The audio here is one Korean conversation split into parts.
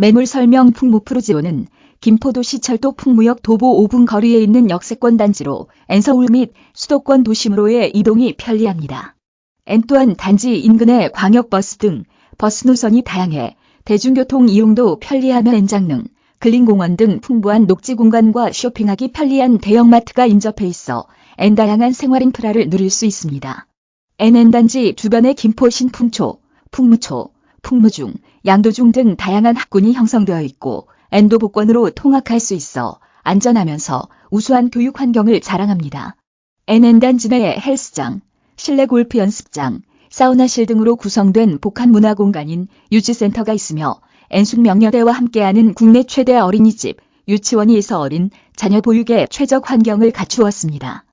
매물 설명 풍무프로지오는 김포도시 철도 풍무역 도보 5분 거리에 있는 역세권 단지로 N서울 및 수도권 도심으로의 이동이 편리합니다. N 또한 단지 인근의 광역버스 등 버스 노선이 다양해 대중교통 이용도 편리하며 N장릉, 근린공원 등 풍부한 녹지 공간과 쇼핑하기 편리한 대형마트가 인접해 있어 N 다양한 생활 인프라를 누릴 수 있습니다. NN 단지 주변에 김포 신풍초, 풍무초, 풍무중, 양도중 등 다양한 학군이 형성되어 있고 N도 복권으로 통학할 수 있어 안전하면서 우수한 교육 환경을 자랑합니다. NN 단지 내에 헬스장, 실내 골프 연습장, 사우나실 등으로 구성된 복합 문화 공간인 유치센터가 있으며 N숙명여대와 함께하는 국내 최대 어린이집, 유치원이 있어 어린 자녀 보육에 최적 환경을 갖추었습니다.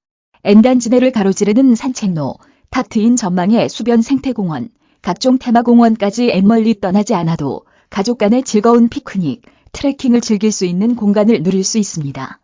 N단지 내를 가로지르는 산책로, 탁 트인 전망의 수변 생태공원, 각종 테마공원까지 앤멀리 떠나지 않아도 가족 간의 즐거운 피크닉, 트레킹을 즐길 수 있는 공간을 누릴 수 있습니다.